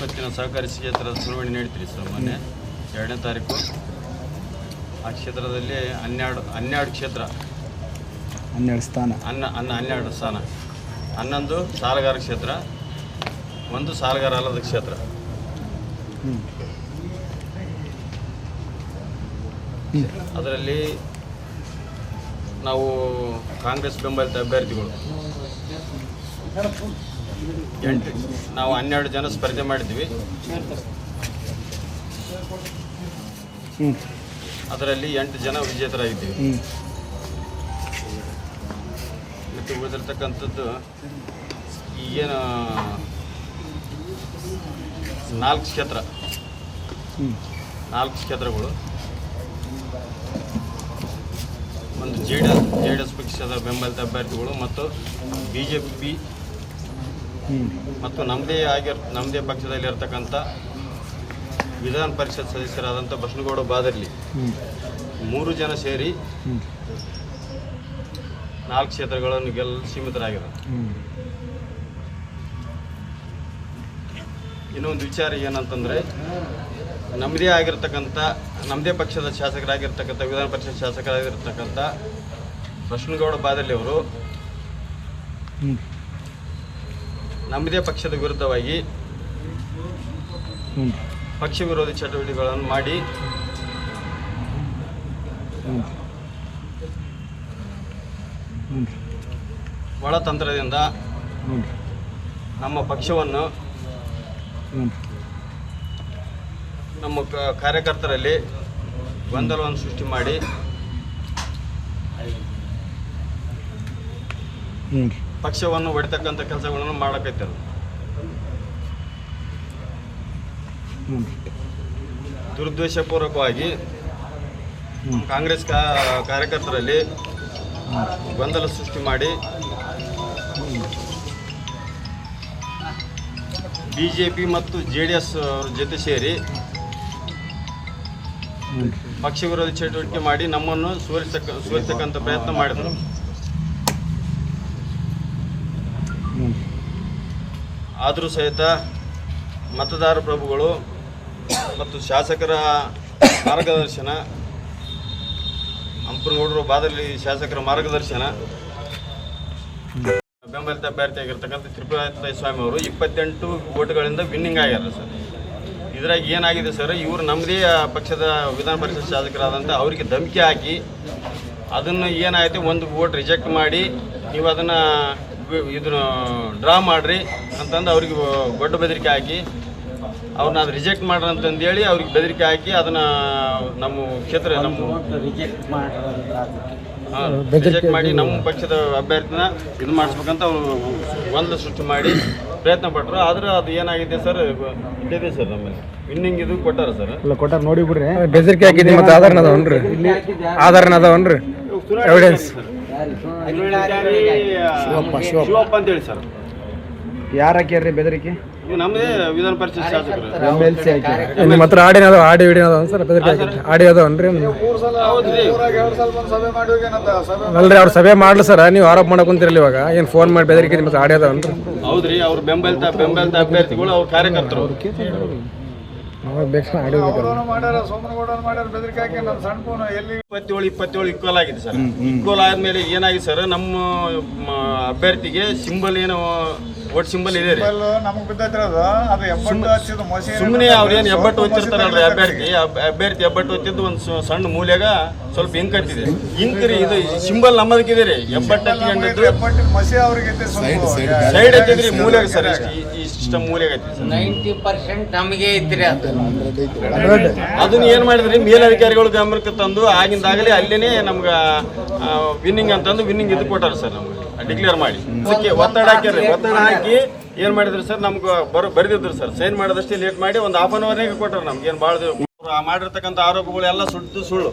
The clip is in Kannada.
ಸಹಕಾರಿ ಕ್ಷೇತ್ರದ ಚುನಾವಣೆ ನಡೀತೀರಿ ಸರ್ ಮೊನ್ನೆ. ಎರಡನೇ ತಾರೀಕು. ಆ ಕ್ಷೇತ್ರದಲ್ಲಿ ಹನ್ನೆರಡು ಹನ್ನೆರಡು ಕ್ಷೇತ್ರ. ಹನ್ನೆರಡು ಸ್ಥಾನ. ಅನ್ನ ಅನ್ನ ಹನ್ನೆರಡು ಸ್ಥಾನ. ಹನ್ನೊಂದು ಸಾಲಗಾರ ಕ್ಷೇತ್ರ ಒಂದು ಸಾಲಗಾರ ಅಲ್ಲದ ಕ್ಷೇತ್ರ. ಅದರಲ್ಲಿ ನಾವು ಕಾಂಗ್ರೆಸ್ ಬೆಂಬಲಿತ ಅಭ್ಯರ್ಥಿಗಳು. ಎಂಟು. ನಾವು ಹನ್ನೆರಡು ಜನ ಸ್ಪರ್ಧೆ ಮಾಡಿದ್ವಿ ಅದರಲ್ಲಿ ಎಂಟು ಜನ ವಿಜೇತರಾಗಿದ್ದೀವಿ. ಮತ್ತು ಉಳಿದಿರ್ತಕ್ಕಂಥದ್ದು ಈಗೇನು ನಾಲ್ಕು ಕ್ಷೇತ್ರ. ನಾಲ್ಕು ಕ್ಷೇತ್ರಗಳು. ಒಂದು J D S J D S ಪಕ್ಷದ ಬೆಂಬಲಿತ ಅಭ್ಯರ್ಥಿಗಳು ಮತ್ತು ಬಿ ಜೆ ಪಿ ಮತ್ತು ನಮ್ಮದೇ ಆಗಿರ್ ನಮ್ಮದೇ ಪಕ್ಷದಲ್ಲಿ ಇರ್ತಕ್ಕಂಥ ವಿಧಾನ ಪರಿಷತ್ ಸದಸ್ಯರಾದಂಥ ಬಸನಗೌಡ ಬಾದರ್ಲಿ ಮೂರು ಜನ ಸೇರಿ ನಾಲ್ಕು ಕ್ಷೇತ್ರಗಳನ್ನು ಗೆಲ್ಲ ಸೀಮಿತರಾಗಿದೆ ಇನ್ನೊಂದು ವಿಚಾರ ಏನಂತಂದರೆ ನಮ್ಮದೇ ಆಗಿರ್ತಕ್ಕಂಥ ನಮ್ಮದೇ ಪಕ್ಷದ ಶಾಸಕರಾಗಿರ್ತಕ್ಕಂಥ, ವಿಧಾನ ಪರಿಷತ್ ಶಾಸಕರಾಗಿರ್ತಕ್ಕಂಥ ಬಸನಗೌಡ ಬಾದರ್ಲಿ ಅವರು ನಮ್ಮದೇ ಪಕ್ಷದ ವಿರುದ್ಧವಾಗಿ ಹ್ಞೂ ಪಕ್ಷ ವಿರೋಧಿ ಚಟುವಟಿಕೆಗಳನ್ನು ಮಾಡಿ ಹ್ಞೂ ಹ್ಞೂ ಒಳತಂತ್ರದಿಂದ ನಮ್ಮ ಪಕ್ಷವನ್ನು ಹ್ಞೂ ನಮ್ಮ ಕ- ಕಾರ್ಯಕರ್ತರಲ್ಲಿ ಗೊಂದಲವನ್ನು ಸೃಷ್ಟಿ ಮಾಡಿ ಹ್ಞೂ ಪಕ್ಷವನ್ನು ಹೊಡಿತಕ್ಕಂಥ ಕೆಲಸಗಳನ್ನು ಮಾಡಬೇಕು ದುರುದ್ದೇಶಪೂರ್ವಕವಾಗಿ ಕಾಂಗ್ರೆಸ್ ಕಾ ಕಾರ್ಯಕರ್ತರಲ್ಲಿ ಗೊಂದಲ ಸೃಷ್ಟಿ ಮಾಡಿ ಬಿ ಜೆ ಪಿ ಮತ್ತು ಜೆ ಡಿ ಎಸ್ ಅವ್ರ ಜೊತೆ ಸೇರಿ ಪಕ್ಷ ವಿರೋಧಿ ಚಟುವಟಿಕೆ ಮಾಡಿ ನಮ್ಮನ್ನು ಸೋಲಿಸಕ್ಕ ಸೋಲಿಸಕ್ಕಂಥ ಪ್ರಯತ್ನ ಮಾಡಿದರು. ಆದರೂ ಸಹಿತ ಮತದಾರ ಪ್ರಭುಗಳು ಮತ್ತು ಶಾಸಕರ ಮಾರ್ಗದರ್ಶನ, ಹಂಪನಗೌಡರು ಬಾದಲ್ಲಿ ಶಾಸಕರ ಮಾರ್ಗದರ್ಶನ, ಬೆಂಬಲಿತ ಅಭ್ಯರ್ಥಿಯಾಗಿರ್ತಕ್ಕಂಥ ತ್ರಿಪುರಾಯ ಸ್ವಾಮಿ ಅವರು ಇಪ್ಪತ್ತೆಂಟು ಓಟ್ಗಳಿಂದ ವಿನ್ನಿಂಗ್ ಆಗ್ಯಾರ ಸರ್. ಇದ್ರಾಗ ಏನಾಗಿದೆ ಸರ್, ಇವರು ನಮ್ಮದೇ ಪಕ್ಷದ ವಿಧಾನ ಪರಿಷತ್ ಶಾಸಕರಾದಂಥ ಅವರಿಗೆ ಧಮಕಿ ಹಾಕಿ ಅದನ್ನು ಏನಾಯಿತು, ಒಂದು ವೋಟ್ ರಿಜೆಕ್ಟ್ ಮಾಡಿ ನೀವು ಅದನ್ನು ಇದನ್ನು ಡ್ರಾ ಮಾಡಿರಿ ಅಂತಂದು ಅವ್ರಿಗೆ ದೊಡ್ಡ ಬೆದರಿಕೆ ಹಾಕಿ ಅವ್ರನ್ನ ಅದು ರಿಜೆಕ್ಟ್ ಮಾಡ್ರಿ ಅಂತಂದೇಳಿ ಅವ್ರಿಗೆ ಬೆದರಿಕೆ ಹಾಕಿ ಅದನ್ನು ನಮ್ಮ ಕ್ಷೇತ್ರ ನಮ್ಮ ರಿಜೆಕ್ಟ್ ಮಾಡಿ ನಮ್ಮ ಪಕ್ಷದ ಅಭ್ಯರ್ಥಿನ ಇದು ಮಾಡಿಸ್ಬೇಕಂತ ಅವರು ಗೊಂದಲ ಸೃಷ್ಟಿ ಮಾಡಿ ಪ್ರಯತ್ನ ಪಟ್ಟರು ಆದ್ರೆ ಅದು ಏನಾಗಿದೆ ಸರ್ ಇದೆ ಸರ್ ನಮ್ಮಲ್ಲಿ. ಇನ್ನಿಂಗ್ ಇದು ಕೊಟ್ಟಾರ ಸರ್. ಇಲ್ಲ ಕೊಟ್ಟಾರ ನೋಡಿ ಬಿಡ್ರಿ ಬೆದರಿಕೆ ಹಾಕಿದ್ವಿ ಮತ್ತೆ ಆಧಾರನ ಅದಾವನ್ರಿ? ಆಧಾರನ ಅದಾವನ್ರಿ? Evidence. ಶಿವಪ್ಪ, ಶಿವಪ್ಪ. ಶಿವಪ್ಪ ಅಂತ ಹೇಳಿ ಸರ್ ಯಾರು ಹಾಕ್ಯಾರ್ರಿ ಬೆದರಿಕೆ ಇವು ನಮ್ಮದೇ ವಿಧಾನ ಪರಿಷತ್ ಶಾಸಕರು ಎಂ ಎಲ್ ಸಿ ಹಾಕ್ಯಾರ ನಿಮ್ಮ ಹತ್ರ ಆಡಿ ವಿಡಿಯೋ ಅದಾವ ಸರ್ ಬೆದರಿಕೆ ಆಡಿ ಅದಾವನ್ರಿ ಅಲ್ರಿ ಅವ್ರು ಸಭೆ ಮಾಡ್ಲಿ ಸರ್ ನೀವು ಆರೋಪ ಮಾಡಕ್ ಕುಂತಿರಲಿ ಇವಾಗ ಏನು ಫೋನ್ ಮಾಡಿ ಬೆದರಿಕೆ ನಿಮ್ಮ ಹತ್ರ ಆಡಿ ಅದಾವನ್ರಿ ಹೌದ್ರಿ ಅವ್ರ ಬೆಂಬಲಿತ ಬೆಂಬಲಿತ ಅಭ್ಯರ್ಥಿಗಳು ಅವ್ರ ಕಾರ್ಯಕರ್ತರು ನಮಗೆ ಫೋನ್ ಎಲ್ಲಿ ಇಪ್ಪತ್ತೇಳು ಇಪ್ಪತ್ತೇಳು ಈಕ್ವಲ್ ಆಗಿದೆ ಸರ್. ಆದ್ಮೇಲೆ ಏನಾಗಿದೆ ಸರ್? ನಮ್ಮ ಮ, ಅಭ್ಯರ್ಥಿಗೆ ಸಿಂಬಲ್ ಏನು ಓಟ್ ಸಿಂಬಲ್ ಇದೆ ರೀ. ನಮಗ್ ಅದು. ಎಬ್ಬಟ್ಟು ಹಚ್ಚಿದ ಮಸಿ ಸುಮ್ಮನೆ ಅವ್ರೇನು ಹೆಬ್ಬಟ್ಟು ಅಭ್ಯರ್ಥಿ. ಅಭ್ಯರ್ಥಿ ಎಬ್ಬಟ್ಟು ಹೊಚ್ಚಿದ್ದು ಒಂದು ಸಣ್ಣ ಮೂಲೆಗ ಸ್ವಲ್ಪ ಇಂಕ್ ಹತ್ತಿದೆ. ಇಂಕ್ ರೀ ಇದು ಸಿಂಬಲ್ ನಮ್ಮದಕ್ಕಿದೆ ರೀ. ಹೆಬ್ಬಟ್ಟು ಹತ್ತಿಕೊಂಡಿದ್ದು ಮಸಿ ಅವ್ರಿಗೆ ಸೈಡ್ ಹತ್ತಿದ್ರಿ ಮೂಲೆಗೆ ಸರ್ ಸಿಸ್ಟಮ್ ಮೂಲೆಗೆ ಐತಿ ಸರ್. ನೈಂಟಿ ಪರ್ಸೆಂಟ್ ನಮಗೆ ಐತ್ರಿ ಅದು. ಅದನ್ನ ಏನ್ ಮಾಡಿದ್ರಿ? ಮೇಲಧಿಕಾರಿಗಳು ಗಮನಕ್ಕೆ ತಂದು ಆಗಿಂದಾಗಲೇ ಅಲ್ಲಿನೇ ನಮ್ಗೆ ವಿನ್ನಿಂಗ್ ಅಂತಂದು ವಿನ್ನಿಂಗ್ ಇದು ಕೊಟ್ಟಾರ ಸರ್ ನಮ್ಗೆ. ಡಿಕ್ಲೇರ್ ಮಾಡಿ. ಅದಕ್ಕೆ ಒತ್ತಡ ಹಾಕಿರಿ ಒತ್ತಡ ಹಾಕಿ ಏನ್ ಮಾಡಿದ್ರು ಸರ್? ನಮ್ಗೆ ಬರೋ ಬರೆದಿದ್ರು ಸರ್. ಸೈನ್ ಮಾಡಿದಷ್ಟೇ ಲೇಟ್ ಮಾಡಿ ಒಂದು ಹಾಫ್ ಅನ್ ಅವರ್ನಾಗೆ ಕೊಟ್ಟರು ನಮ್ಗೆ. ಏನು ಭಾಳ ಮಾಡಿರ್ತಕ್ಕಂಥ ಆರೋಪಗಳು ಎಲ್ಲ ಸುಟ್ಟು ಸುಳ್ಳು.